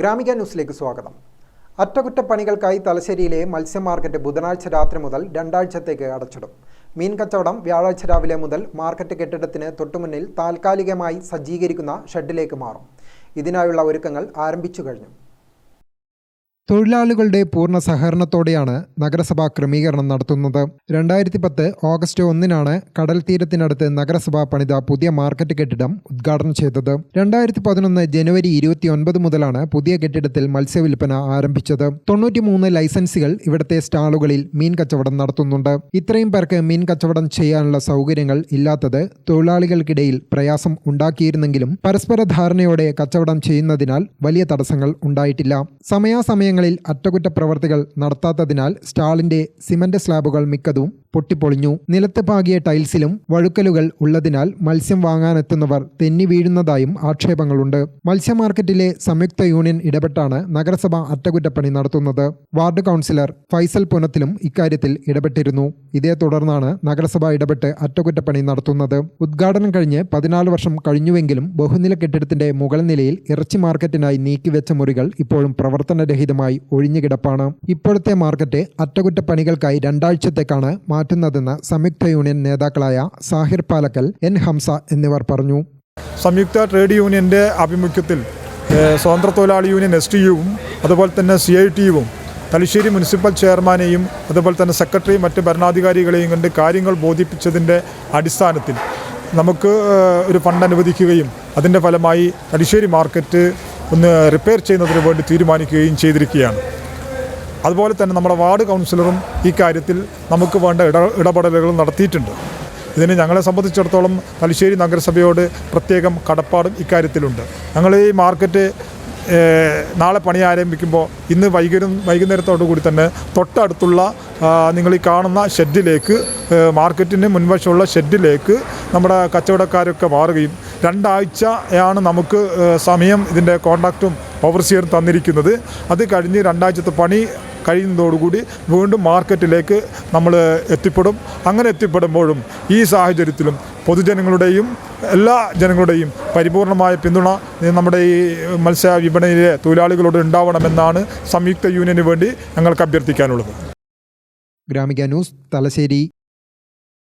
ഗ്രാമിക ന്യൂസിലേക്ക് സ്വാഗതം. അറ്റകുറ്റപ്പണികൾക്കായി തലശ്ശേരിയിലെ മത്സ്യമാർക്കറ്റ് ബുധനാഴ്ച രാത്രി മുതൽ രണ്ടാഴ്ചത്തേക്ക് അടച്ചിടും. മീൻ കച്ചവടം വ്യാഴാഴ്ച രാവിലെ മുതൽ മാർക്കറ്റ് കെട്ടിടത്തിന് തൊട്ടുമുന്നിൽ താൽക്കാലികമായി സജ്ജീകരിക്കുന്ന ഷെഡിലേക്ക് മാറും. ഇതിനായുള്ള ഒരുക്കങ്ങൾ ആരംഭിച്ചു കഴിഞ്ഞു. തൊഴിലാളികളുടെ പൂർണ സഹകരണത്തോടെയാണ് നഗരസഭ ക്രമീകരണം നടത്തുന്നത്. രണ്ടായിരത്തി പത്ത് ഓഗസ്റ്റ് ഒന്നിനാണ് കടൽ തീരത്തിനടുത്ത് നഗരസഭ പണിത പുതിയ മാർക്കറ്റ് കെട്ടിടം ഉദ്ഘാടനം ചെയ്തത്. രണ്ടായിരത്തി പതിനൊന്ന് ജനുവരി ഇരുപത്തിയൊൻപത് മുതലാണ് പുതിയ കെട്ടിടത്തിൽ മത്സ്യവില്പന ആരംഭിച്ചത്. തൊണ്ണൂറ്റിമൂന്ന് ലൈസൻസുകൾ ഇവിടുത്തെ സ്റ്റാളുകളിൽ മീൻ കച്ചവടം നടത്തുന്നുണ്ട്. ഇത്രയും പേർക്ക് മീൻ കച്ചവടം ചെയ്യാനുള്ള സൗകര്യങ്ങൾ ഇല്ലാത്തത് തൊഴിലാളികൾക്കിടയിൽ പ്രയാസം ഉണ്ടാക്കിയിരുന്നെങ്കിലും പരസ്പര ധാരണയോടെ കച്ചവടം ചെയ്യുന്നതിനാൽ വലിയ തടസ്സങ്ങൾ ഉണ്ടായിട്ടില്ല. സമയാസമയങ്ങളിൽ അറ്റകുറ്റപ്രവർത്തികൾ നടത്താത്തതിനാൽ സ്റ്റാളിന്റെ സിമന്റ് സ്ലാബുകൾ മിക്കതും പൊട്ടിപ്പൊളിഞ്ഞു. നിലത്ത് പാകിയ ടൈൽസിലും വഴുക്കലുകൾ ഉള്ളതിനാൽ മത്സ്യം വാങ്ങാനെത്തുന്നവർ തെന്നി വീഴുന്നതായും ആക്ഷേപങ്ങളുണ്ട്. മത്സ്യ മാർക്കറ്റിലെ സംയുക്ത യൂണിയൻ ഇടപെട്ടാണ് നഗരസഭ അറ്റകുറ്റപ്പണി നടത്തുന്നത്. വാർഡ് കൗൺസിലർ ഫൈസൽ പുനത്തിലും ഇക്കാര്യത്തിൽ ഇടപെട്ടിരുന്നു. ഇതേ തുടർന്നാണ് നഗരസഭ ഇടപെട്ട് അറ്റകുറ്റപ്പണി നടത്തുന്നത്. ഉദ്ഘാടനം കഴിഞ്ഞ് പതിനാല് വർഷം കഴിഞ്ഞുവെങ്കിലും ബഹുനില കെട്ടിടത്തിന്റെ മുകൾ നിലയിൽ ഇറച്ചി മാർക്കറ്റിനായി നീക്കിവെച്ച മുറികൾ ഇപ്പോഴും പ്രവർത്തനരഹിതമായി ഒഴിഞ്ഞുകിടപ്പാണ്. ഇപ്പോഴത്തെ മാർക്കറ്റ് അറ്റകുറ്റപ്പണികൾക്കായി രണ്ടാഴ്ചത്തേക്കാണ് മാറ്റുന്നതെന്ന് സംയുക്ത യൂണിയൻ നേതാക്കളായ സാഹിർ പാലക്കൽ എൻ ഹംസ എന്നിവർ പറഞ്ഞു. സംയുക്ത ട്രേഡ് യൂണിയന്റെ ആഭിമുഖ്യത്തിൽ സ്വതന്ത്ര തൊഴിലാളി യൂണിയൻ എസ് ടി യുവും അതുപോലെ തന്നെ സി ഐ ടി യുവും തലശ്ശേരി മുനിസിപ്പൽ ചെയർമാനെയും അതുപോലെ തന്നെ സെക്രട്ടറി മറ്റ് ഭരണാധികാരികളെയും കണ്ട് കാര്യങ്ങൾ ബോധിപ്പിച്ചതിന്റെ അടിസ്ഥാനത്തിൽ നമുക്ക് ഒരു ഫണ്ട് അനുവദിക്കുകയും അതിന്റെ ഫലമായി തലശ്ശേരി മാർക്കറ്റ് ഒന്ന് റിപ്പയർ ചെയ്യുന്നതിന് വേണ്ടി തീരുമാനിക്കുകയും ചെയ്തിരിക്കുകയാണ്. അതുപോലെ തന്നെ നമ്മുടെ വാർഡ് കൗൺസിലറും ഈ കാര്യത്തിൽ നമുക്ക് വേണ്ട ഇട ഇടപെടലുകൾ നടത്തിയിട്ടുണ്ട്. ഇതിന് ഞങ്ങളെ സംബന്ധിച്ചിടത്തോളം തലശ്ശേരി നഗരസഭയോട് പ്രത്യേകം കടപ്പാടും ഇക്കാര്യത്തിലുണ്ട്. ഞങ്ങൾ ഈ മാർക്കറ്റ് നാളെ പണി ആരംഭിക്കുമ്പോൾ ഇന്ന് വൈകുന്നേരം വൈകുന്നേരത്തോടു കൂടി തന്നെ തൊട്ടടുത്തുള്ള നിങ്ങൾ ഈ കാണുന്ന ഷെഡിലേക്ക് മാർക്കറ്റിന് മുൻവശമുള്ള ഷെഡിലേക്ക് നമ്മുടെ കച്ചവടക്കാരൊക്കെ മാറുകയും രണ്ടാഴ്ചയാണ് നമുക്ക് സമയം ഇതിന്റെ കോൺട്രാക്റ്റും ഓവർസിയറും തന്നിരിക്കുന്നത്. അത് കഴിഞ്ഞ് രണ്ടാഴ്ചത്തെ പണി കഴിയുന്നതോടുകൂടി വീണ്ടും മാർക്കറ്റിലേക്ക് നമ്മൾ എത്തിപ്പെടും. അങ്ങനെ എത്തിപ്പെടുമ്പോഴും ഈ സാഹചര്യത്തിലും പൊതുജനങ്ങളുടെയും എല്ലാ ജനങ്ങളുടെയും പരിപൂർണമായ പിന്തുണ നമ്മുടെ ഈ മത്സ്യ വിപണിയിലെ തൊഴിലാളികളോട് ഉണ്ടാവണമെന്നാണ് സംയുക്ത യൂണിയന് വേണ്ടി ഞങ്ങൾക്ക് അഭ്യർത്ഥിക്കാനുള്ളത്. ഗ്രാമിക ന്യൂസ് തലശ്ശേരി.